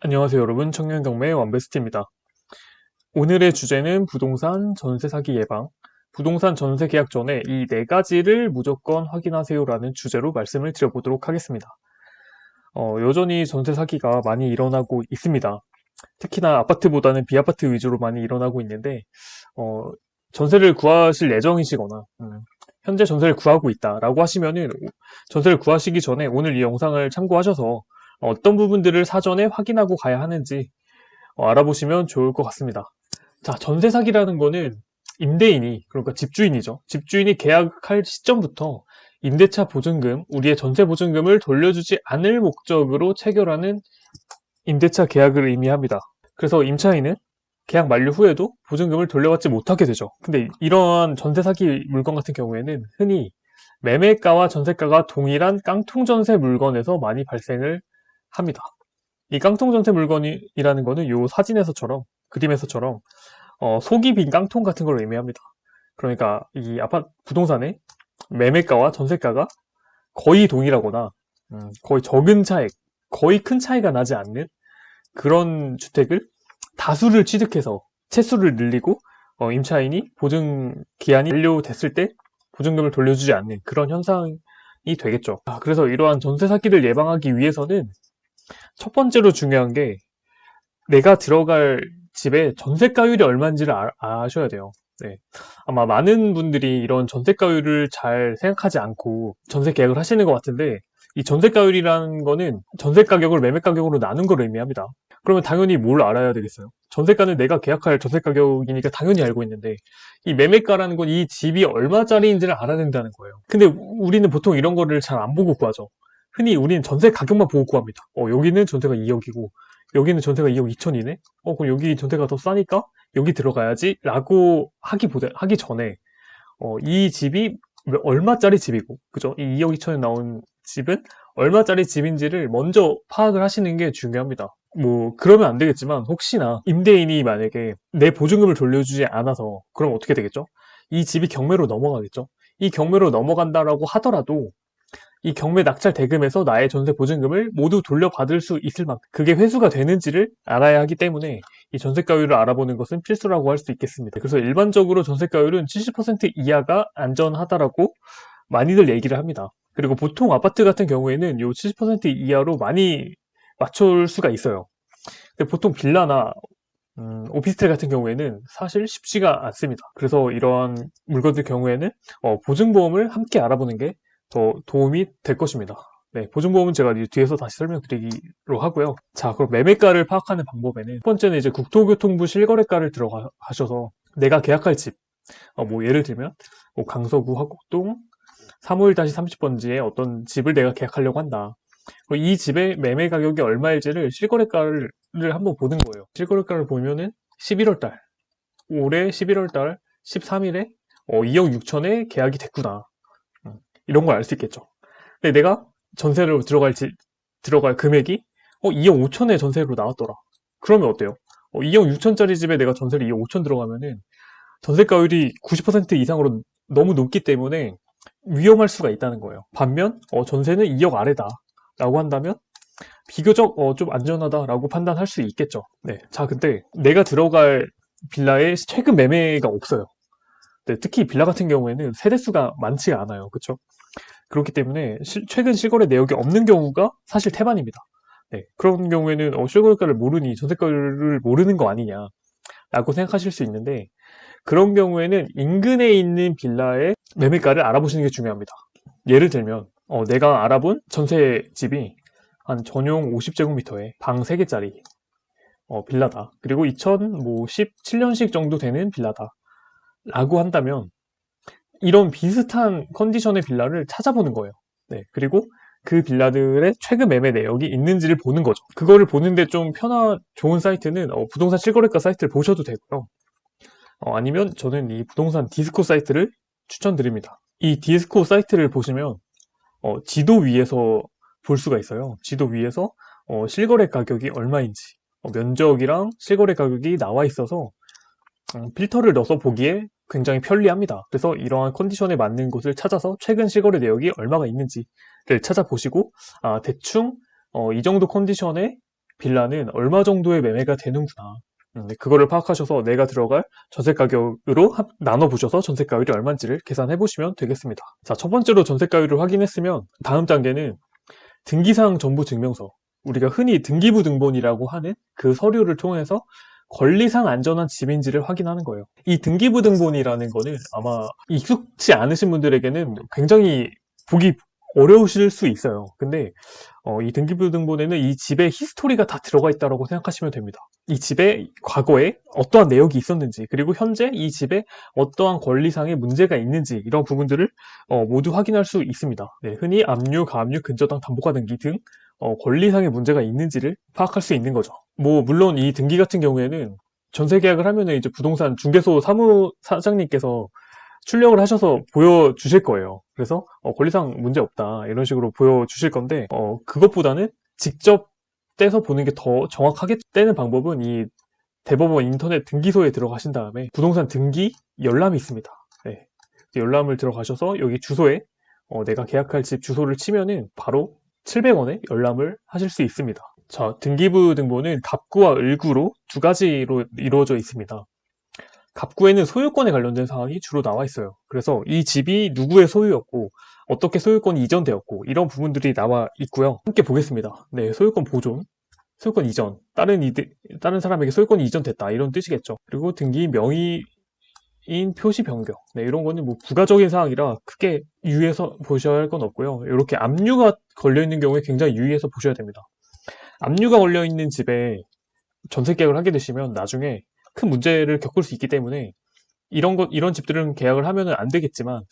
안녕하세요 여러분 청년경매의 완베스트입니다. 오늘의 주제는 부동산 전세 사기 예방, 부동산 전세 계약 전에 이 네 가지를 무조건 확인하세요 라는 주제로 말씀을 드려보도록 하겠습니다. 어, 여전히 전세 사기가 많이 일어나고 있습니다. 특히나 아파트보다는 비아파트 위주로 많이 일어나고 있는데 어, 전세를 구하실 예정이시거나 음, 현재 전세를 구하고 있다 라고 하시면은 전세를 구하시기 전에 오늘 이 영상을 참고하셔서 어떤 부분들을 사전에 확인하고 가야 하는지 어, 알아보시면 좋을 것 같습니다. 자, 전세 사기라는 거는 임대인이, 그러니까 집주인이죠. 집주인이 계약할 시점부터 임대차 보증금, 우리의 전세 보증금을 돌려주지 않을 목적으로 체결하는 임대차 계약을 의미합니다. 그래서 임차인은 계약 만료 후에도 보증금을 돌려받지 못하게 되죠. 근데 이러한 전세 사기 물건 같은 경우에는 흔히 매매가와 전세가가 동일한 깡통 전세 물건에서 많이 발생을 합니다. 이 깡통 전세 물건이라는 거는 요 사진에서처럼 그림에서처럼 어, 속이 빈 깡통 같은 걸 의미합니다. 그러니까 이 아파트 부동산의 매매가와 전세가가 거의 동일하거나 음, 거의 적은 차액, 거의 큰 차이가 나지 않는 그런 주택을 다수를 취득해서 채수를 늘리고 어, 임차인이 보증 기한이 만료됐을 때 보증금을 돌려주지 않는 그런 현상이 되겠죠. 아, 그래서 이러한 전세 사기를 예방하기 위해서는 첫 번째로 중요한 게 내가 들어갈 집의 전세가율이 얼마인지를 아, 셔야 돼요. 네. 아마 많은 분들이 이런 전세가율을 잘 생각하지 않고 전세 계약을 하시는 것 같은데 이 전세가율이라는 거는 전세 가격을 매매 가격으로 나눈 걸 의미합니다. 그러면 당연히 뭘 알아야 되겠어요? 전세가는 내가 계약할 전세 가격이니까 당연히 알고 있는데 이 매매가라는 건 이 집이 얼마짜리인지를 알아야 된다는 거예요. 근데 우리는 보통 이런 거를 잘 안 보고 구하죠. 흔히 우리는 전세 가격만 보고 구합니다. 어, 여기는 전세가 2억이고 여기는 전세가 2억 2천이네? 어, 그럼 여기 전세가 더 싸니까 여기 들어가야지 라고 하기보다, 하기 전에 어, 이 집이 얼마짜리 집이고 그죠? 이 2억 2천에 나온 집은 얼마짜리 집인지를 먼저 파악을 하시는 게 중요합니다. 뭐 그러면 안 되겠지만 혹시나 임대인이 만약에 내 보증금을 돌려주지 않아서 그럼 어떻게 되겠죠? 이 집이 경매로 넘어가겠죠? 이 경매로 넘어간다라고 하더라도 이 경매 낙찰 대금에서 나의 전세 보증금을 모두 돌려받을 수 있을 만큼 그게 회수가 되는지를 알아야 하기 때문에 이 전세가율을 알아보는 것은 필수라고 할 수 있겠습니다. 그래서 일반적으로 전세가율은 70% 이하가 안전하다라고 많이들 얘기를 합니다. 그리고 보통 아파트 같은 경우에는 이 70% 이하로 많이 맞출 수가 있어요. 근데 보통 빌라나 음, 오피스텔 같은 경우에는 사실 쉽지가 않습니다. 그래서 이러한 물건들 경우에는 어, 보증보험을 함께 알아보는 게 더 도움이 될 것입니다. 네, 보증보험은 제가 뒤에서 다시 설명드리기로 하고요. 자, 그럼 매매가를 파악하는 방법에는 첫 번째는 이제 국토교통부 실거래가를 들어가셔서 내가 계약할 집, 어, 뭐 예를 들면 뭐 강서구 화곡동 351-30번지에 어떤 집을 내가 계약하려고 한다. 이 집의 매매 가격이 얼마일지를 실거래가를 한번 보는 거예요. 실거래가를 보면은 11월달, 올해 11월달 13일에 어, 2억 6천에 계약이 됐구나. 이런 걸 알 수 있겠죠. 근데 내가 전세로 들어갈 지, 들어갈 금액이 어, 2억 5천에 전세로 나왔더라. 그러면 어때요? 어, 2억 6천짜리 집에 내가 전세를 2억 5천 들어가면은 전세가율이 90% 이상으로 너무 높기 때문에 위험할 수가 있다는 거예요. 반면 어, 전세는 2억 아래다 라고 한다면 비교적 어, 좀 안전하다라고 판단할 수 있겠죠. 네. 자, 근데 내가 들어갈 빌라에 최근 매매가 없어요. 네, 특히 빌라 같은 경우에는 세대수가 많지가 않아요. 그렇죠? 그렇기 때문에 실, 최근 실거래 내역이 없는 경우가 사실 태반입니다. 네, 그런 경우에는 어, 실거래가를 모르니 전세가를 모르는 거 아니냐 라고 생각하실 수 있는데 그런 경우에는 인근에 있는 빌라의 매매가를 알아보시는 게 중요합니다. 예를 들면 어, 내가 알아본 전세집이 한 전용 50제곱미터에 방 3개짜리 어, 빌라다. 그리고 2017년식 정도 되는 빌라다. 라고 한다면 이런 비슷한 컨디션의 빌라를 찾아보는 거예요. 네. 그리고 그 빌라들의 최근 매매 내역이 있는지를 보는 거죠. 그거를 보는데 좀 편한 좋은 사이트는 어, 부동산 실거래가 사이트를 보셔도 되고요. 어, 아니면 저는 이 부동산 디스코 사이트를 추천드립니다. 이 디스코 사이트를 보시면 어, 지도 위에서 볼 수가 있어요. 지도 위에서 어, 실거래 가격이 얼마인지 어, 면적이랑 실거래 가격이 나와 있어서 음, 필터를 넣어서 보기에 굉장히 편리합니다. 그래서 이러한 컨디션에 맞는 곳을 찾아서 최근 실거래 내역이 얼마가 있는지를 찾아보시고 아, 대충 어, 이 정도 컨디션에 빌라는 얼마 정도의 매매가 되는구나. 음, 네, 그거를 파악하셔서 내가 들어갈 전세 가격으로 합- 나눠보셔서 전세 가율이 얼마인지를 계산해 보시면 되겠습니다. 자, 첫 번째로 전세 가율을 확인했으면 다음 단계는 등기사항 정보 증명서. 우리가 흔히 등기부 등본이라고 하는 그 서류를 통해서 권리상 안전한 집인지를 확인하는 거예요. 이 등기부 등본이라는 거는 아마 익숙치 않으신 분들에게는 굉장히 보기 어려우실 수 있어요. 근데 어, 이 등기부 등본에는 이 집의 히스토리가 다 들어가 있다고 생각하시면 됩니다. 이 집에 과거에 어떠한 내역이 있었는지 그리고 현재 이 집에 어떠한 권리상의 문제가 있는지 이런 부분들을 어, 모두 확인할 수 있습니다. 네, 흔히 압류, 가압류, 근저당, 담보가 등기 등 어, 권리상의 문제가 있는지를 파악할 수 있는 거죠. 뭐 물론 이 등기 같은 경우에는 전세 계약을 하면은 이제 부동산 중개소 사무 사장님께서 출력을 하셔서 보여주실 거예요. 그래서 어, 권리상 문제 없다 이런 식으로 보여주실 건데 어, 그것보다는 직접 떼서 보는 게 더 정확하게 떼는 방법은 이 대법원 인터넷 등기소에 들어가신 다음에 부동산 등기 열람이 있습니다. 네. 열람을 들어가셔서 여기 주소에 어, 내가 계약할 집 주소를 치면은 바로 700원에 열람을 하실 수 있습니다. 자, 등기부 등본은 갑구와 을구로 두 가지로 이루어져 있습니다. 갑구에는 소유권에 관련된 사항이 주로 나와 있어요. 그래서 이 집이 누구의 소유였고 어떻게 소유권이 이전되었고 이런 부분들이 나와 있고요. 함께 보겠습니다. 네, 소유권 보존, 소유권 이전, 다른 이들, 다른 사람에게 소유권이 이전됐다 이런 뜻이겠죠. 그리고 등기 명의 인 표시 변경, 네, 이런 거는 뭐 부가적인 사항이라 크게 유의해서 보셔야 할 건 없고요. 이렇게 압류가 걸려 있는 경우에 굉장히 유의해서 보셔야 됩니다. 압류가 걸려 있는 집에 전세 계약을 하게 되시면 나중에 큰 문제를 겪을 수 있기 때문에 이런 것 이런 집들은 계약을 하면은 안 되겠지만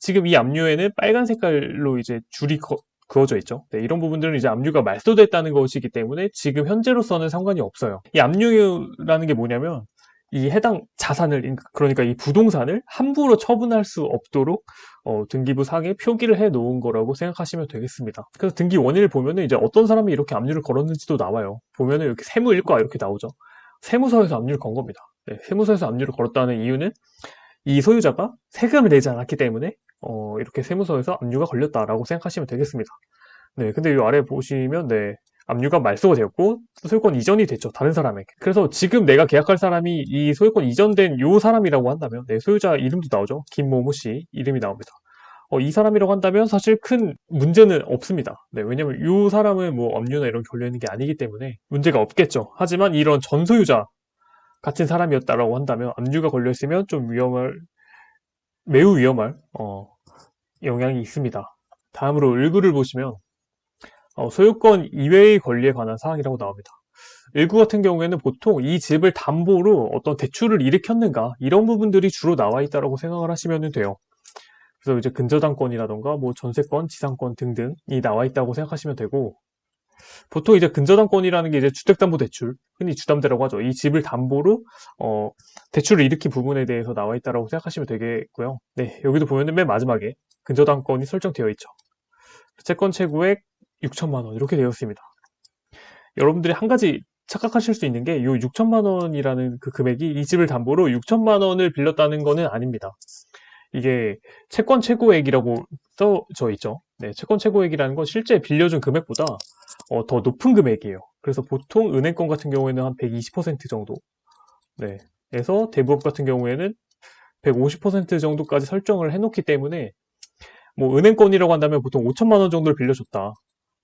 지금 이 압류에는 빨간 색깔로 이제 줄이 거- 그어져 있죠. 네, 이런 부분들은 이제 압류가 말소됐다는 것이기 때문에 지금 현재로서는 상관이 없어요. 이 압류라는 게 뭐냐면 이 해당 자산을 그러니까 이 부동산을 함부로 처분할 수 없도록 어, 등기부 상에 표기를 해 놓은 거라고 생각하시면 되겠습니다. 그래서 등기 원인을 보면은 이제 어떤 사람이 이렇게 압류를 걸었는지도 나와요. 보면은 이렇게 세무일과 이렇게 나오죠. 세무서에서 압류를 건 겁니다. 네, 세무서에서 압류를 걸었다는 이유는 이 소유자가 세금을 내지 않았기 때문에 어, 이렇게 세무서에서 압류가 걸렸다라고 생각하시면 되겠습니다. 네, 근데 이 아래 보시면 네, 압류가 말소가 되었고 소유권 이전이 됐죠. 다른 사람에게. 그래서 지금 내가 계약할 사람이 이 소유권 이전된 요 사람이라고 한다면 네, 소유자 이름도 나오죠. 김모모 씨 이름이 나옵니다. 어, 이 사람이라고 한다면 사실 큰 문제는 없습니다. 네, 왜냐면 이 사람은 뭐 압류나 이런 게 걸려있는 게 아니기 때문에 문제가 없겠죠. 하지만 이런 전소유자 같은 사람이었다라고 한다면 압류가 걸려 있으면 좀 위험할, 매우 위험할 어, 영향이 있습니다. 다음으로 을구를 보시면 어, 소유권 이외의 권리에 관한 사항이라고 나옵니다. 일구 같은 경우에는 보통 이 집을 담보로 어떤 대출을 일으켰는가 이런 부분들이 주로 나와 있다고 생각을 하시면 돼요. 그래서 이제 근저당권이라던가 뭐 전세권, 지상권 등등이 나와 있다고 생각하시면 되고 보통 이제 근저당권이라는 게 이제 주택담보대출, 흔히 주담대라고 하죠. 이 집을 담보로 어, 대출을 일으킨 부분에 대해서 나와 있다고 생각하시면 되겠고요. 네, 여기도 보면은 맨 마지막에 근저당권이 설정되어 있죠. 채권 최고액 6천만 원 이렇게 되어 있습니다. 여러분들이 한 가지 착각하실 수 있는 게 이 6천만 원이라는 그 금액이 이 집을 담보로 6천만 원을 빌렸다는 거는 아닙니다. 이게 채권 최고액이라고 써져 있죠. 네, 채권 최고액이라는 건 실제 빌려준 금액보다 어, 더 높은 금액이에요. 그래서 보통 은행권 같은 경우에는 한 120% 정도, 네, 에서 대부업 같은 경우에는 150% 정도까지 설정을 해놓기 때문에 뭐 은행권이라고 한다면 보통 5천만 원 정도를 빌려줬다.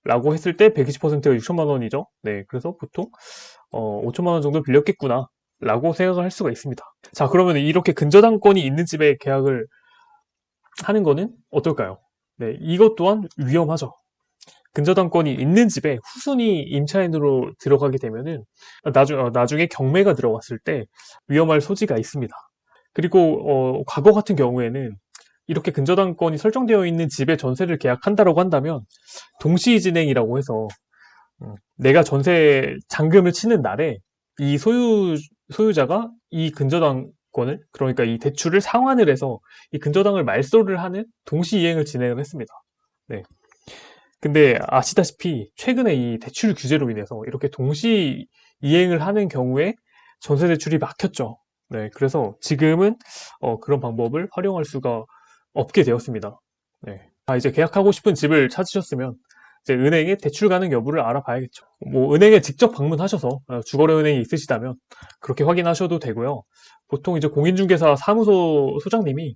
라고 했을 때 120%가 6천만 원이죠. 네, 그래서 보통 어, 5천만 원 정도 빌렸겠구나. 라고 생각을 할 수가 있습니다. 자, 그러면 이렇게 근저당권이 있는 집에 계약을 하는 거는 어떨까요? 네, 이것 또한 위험하죠. 근저당권이 있는 집에 후순위 임차인으로 들어가게 되면은 나중, 어, 나중에 경매가 들어갔을 때 위험할 소지가 있습니다. 그리고 어, 과거 같은 경우에는 이렇게 근저당권이 설정되어 있는 집에 전세를 계약한다라고 한다면 동시 진행이라고 해서 음, 내가 전세 잔금을 치는 날에 이 소유 소유자가 이 근저당권을 그러니까 이 대출을 상환을 해서 이 근저당을 말소를 하는 동시 이행을 진행을 했습니다. 네. 근데 아시다시피 최근에 이 대출 규제로 인해서 이렇게 동시 이행을 하는 경우에 전세 대출이 막혔죠. 네. 그래서 지금은 어, 그런 방법을 활용할 수가 없게 되었습니다. 네. 아, 이제 계약하고 싶은 집을 찾으셨으면 이제 은행에 대출 가능 여부를 알아봐야겠죠. 뭐 은행에 직접 방문하셔서 어, 주거래 은행이 있으시다면 그렇게 확인하셔도 되고요. 보통 이제 공인중개사 사무소 소장님이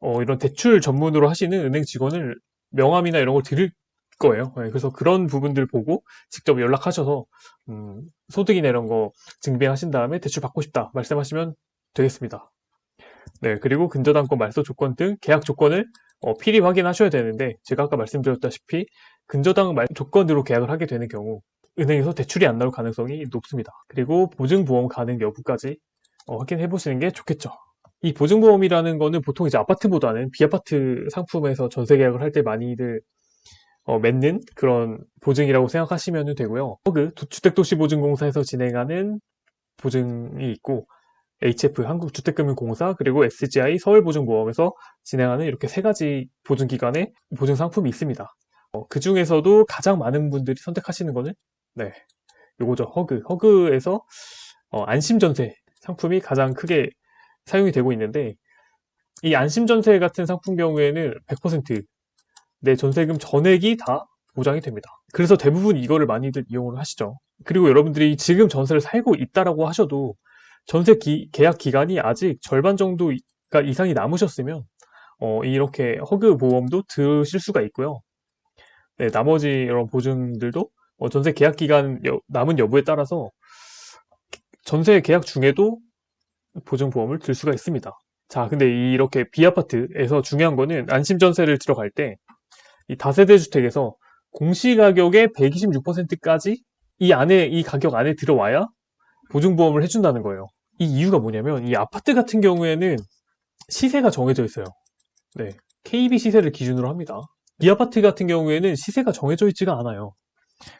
어, 이런 대출 전문으로 하시는 은행 직원을 명함이나 이런 걸 드릴 거예요. 네, 그래서 그런 부분들 보고 직접 연락하셔서 음, 소득이나 이런 거 증빙하신 다음에 대출 받고 싶다 말씀하시면 되겠습니다. 네, 그리고 근저당권 말소 조건 등 계약 조건을 어, 필히 확인하셔야 되는데 제가 아까 말씀드렸다시피 근저당 말 조건으로 계약을 하게 되는 경우 은행에서 대출이 안 나올 가능성이 높습니다. 그리고 보증보험 가능 여부까지 어, 확인해 보시는 게 좋겠죠. 이 보증보험이라는 거는 보통 이제 아파트보다는 비아파트 상품에서 전세 계약을 할 때 많이들 어, 맺는 그런 보증이라고 생각하시면 되고요. 그 주택도시보증공사에서 진행하는 보증이 있고 HF 한국주택금융공사 그리고 SGI 서울보증보험에서 진행하는 이렇게 세 가지 보증기관의 보증 상품이 있습니다. 어, 그 중에서도 가장 많은 분들이 선택하시는 거는 네 요거죠 허그 허그에서 어, 안심전세 상품이 가장 크게 사용이 되고 있는데 이 안심전세 같은 상품 경우에는 100%내 전세금 전액이 다 보장이 됩니다. 그래서 대부분 이거를 많이들 이용을 하시죠. 그리고 여러분들이 지금 전세를 살고 있다라고 하셔도 전세 기- 계약 기간이 아직 절반 정도가 이상이 남으셨으면 어, 이렇게 허그 보험도 드실 수가 있고요. 네, 나머지 이런 보증들도 어, 전세 계약 기간 여- 남은 여부에 따라서 전세 계약 중에도 보증 보험을 들 수가 있습니다. 자, 근데 이렇게 비아파트에서 중요한 거는 안심 전세를 들어갈 때 이 다세대 주택에서 공시 가격의 126%까지 이 안에 이 가격 안에 들어와야 보증 보험을 해준다는 거예요. 이 이유가 뭐냐면 이 아파트 같은 경우에는 시세가 정해져 있어요. 네, KB 시세를 기준으로 합니다. 이 아파트 같은 경우에는 시세가 정해져 있지가 않아요.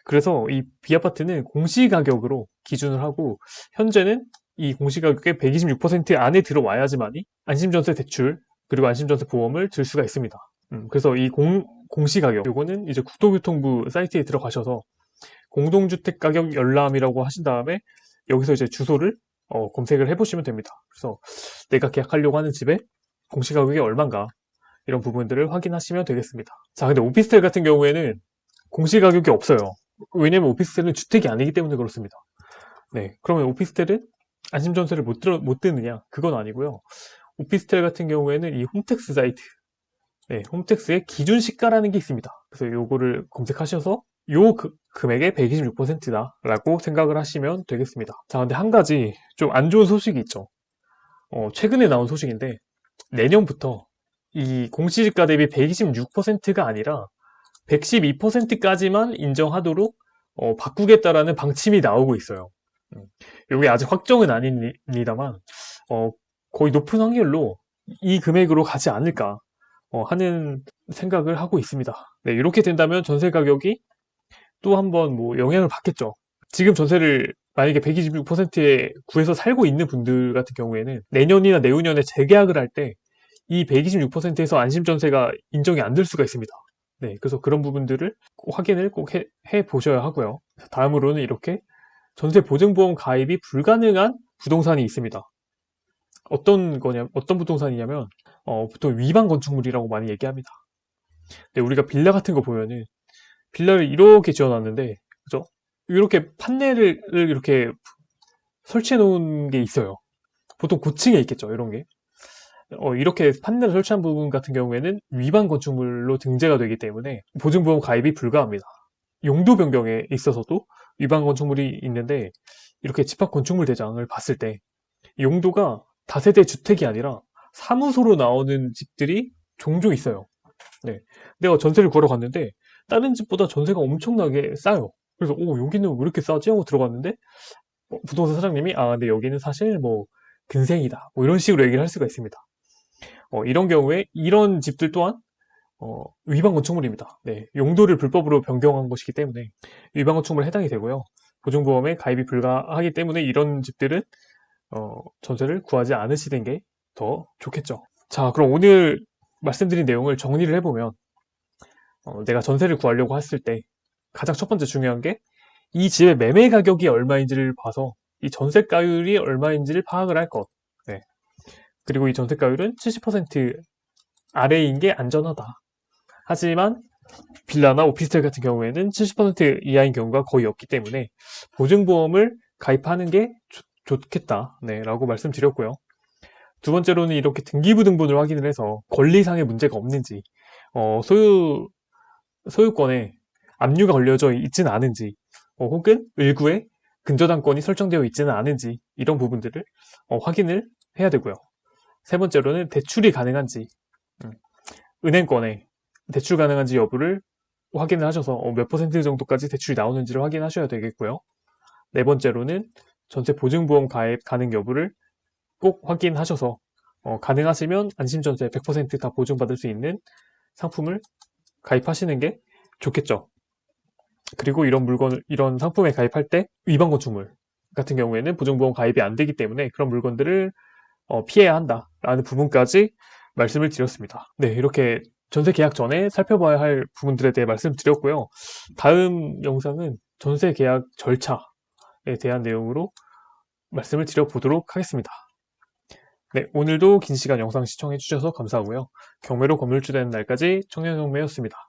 그래서 이 비아파트는 공시가격으로 기준을 하고 현재는 이 공시가격의 126% 안에 들어와야지만이 안심전세 대출 그리고 안심전세 보험을 들 수가 있습니다. 음, 그래서 이 공, 공시가격 요거는 이제 국토교통부 사이트에 들어가셔서 공동주택가격 열람이라고 하신 다음에 여기서 이제 주소를 어, 검색을 해보시면 됩니다. 그래서 내가 계약하려고 하는 집에 공시가격이 얼마인가 이런 부분들을 확인하시면 되겠습니다. 자, 근데 오피스텔 같은 경우에는 공시가격이 없어요. 왜냐면 오피스텔은 주택이 아니기 때문에 그렇습니다. 네, 그러면 오피스텔은 안심전세를 못, 들어, 못 드느냐? 그건 아니고요. 오피스텔 같은 경우에는 이 홈택스 사이트, 네, 홈택스의 기준 시가라는 게 있습니다. 그래서 요거를 검색하셔서 요 그- 금액의 126%다 라고 생각을 하시면 되겠습니다. 자, 근데 한 가지 좀 안 좋은 소식이 있죠. 어, 최근에 나온 소식인데 내년부터 이 공시지가 대비 126%가 아니라 112%까지만 인정하도록 어, 바꾸겠다라는 방침이 나오고 있어요. 음, 이게 아직 확정은 아닙니다만 어, 거의 높은 확률로 이 금액으로 가지 않을까 어, 하는 생각을 하고 있습니다. 네, 이렇게 된다면 전세 가격이 또 한번 뭐 영향을 받겠죠. 지금 전세를 만약에 126%에 구해서 살고 있는 분들 같은 경우에는 내년이나 내후년에 재계약을 할 때 이 126%에서 안심전세가 인정이 안 될 수가 있습니다. 네, 그래서 그런 부분들을 꼭 확인을 꼭 해, 해 보셔야 하고요. 다음으로는 이렇게 전세 보증보험 가입이 불가능한 부동산이 있습니다. 어떤 거냐, 어떤 부동산이냐면, 어, 보통 위반 건축물이라고 많이 얘기합니다. 근데 우리가 빌라 같은 거 보면은, 빌라를 이렇게 지어놨는데, 그죠? 이렇게 판넬을 이렇게 설치해 놓은 게 있어요. 보통 고층에 있겠죠, 이런 게. 어, 이렇게 판넬을 설치한 부분 같은 경우에는 위반 건축물로 등재가 되기 때문에 보증보험 가입이 불가합니다. 용도 변경에 있어서도 위반 건축물이 있는데 이렇게 집합 건축물 대장을 봤을 때 용도가 다세대 주택이 아니라 사무소로 나오는 집들이 종종 있어요. 네. 내가 전세를 구하러 갔는데 다른 집보다 전세가 엄청나게 싸요. 그래서 오 여기는 왜 이렇게 싸지 하고 들어갔는데 어, 부동산 사장님이 아 근데 여기는 사실 뭐 근생이다 뭐 이런 식으로 얘기를 할 수가 있습니다. 어, 이런 경우에 이런 집들 또한 어, 위반 건축물입니다. 네, 용도를 불법으로 변경한 것이기 때문에 위반 건축물에 해당이 되고요. 보증보험에 가입이 불가하기 때문에 이런 집들은 어, 전세를 구하지 않으시는 게 더 좋겠죠. 자, 그럼 오늘 말씀드린 내용을 정리를 해보면 어, 내가 전세를 구하려고 했을 때 가장 첫 번째 중요한 게 이 집의 매매 가격이 얼마인지를 봐서 이 전세가율이 얼마인지를 파악을 할 것. 네. 그리고 이 전세가율은 70% 아래인 게 안전하다. 하지만 빌라나 오피스텔 같은 경우에는 70% 이하인 경우가 거의 없기 때문에 보증보험을 가입하는 게 좋, 좋겠다. 네, 라고 말씀드렸고요. 두 번째로는 이렇게 등기부등본을 확인을 해서 권리상의 문제가 없는지, 어, 소유, 소유권에 압류가 걸려져 있지는 않은지, 어, 혹은 을구에 근저당권이 설정되어 있지는 않은지, 이런 부분들을 어, 확인을 해야 되고요. 세 번째로는 대출이 가능한지, 음, 은행권에 대출 가능한지 여부를 확인을 하셔서 어, 몇 퍼센트 정도까지 대출이 나오는지를 확인하셔야 되겠고요. 네 번째로는 전세 보증보험 가입 가능 여부를 꼭 확인하셔서 어, 가능하시면 안심전세 100%다 보증받을 수 있는 상품을 가입하시는 게 좋겠죠. 그리고 이런 물건을 이런 상품에 가입할 때 위반 건축물 같은 경우에는 보증보험 가입이 안 되기 때문에 그런 물건들을 어, 피해야 한다라는 부분까지 말씀을 드렸습니다. 네, 이렇게 전세 계약 전에 살펴봐야 할 부분들에 대해 말씀드렸고요. 다음 영상은 전세 계약 절차에 대한 내용으로 말씀을 드려보도록 하겠습니다. 네, 오늘도 긴 시간 영상 시청해주셔서 감사하고요. 경매로 건물주 되는 날까지 청년경매였습니다.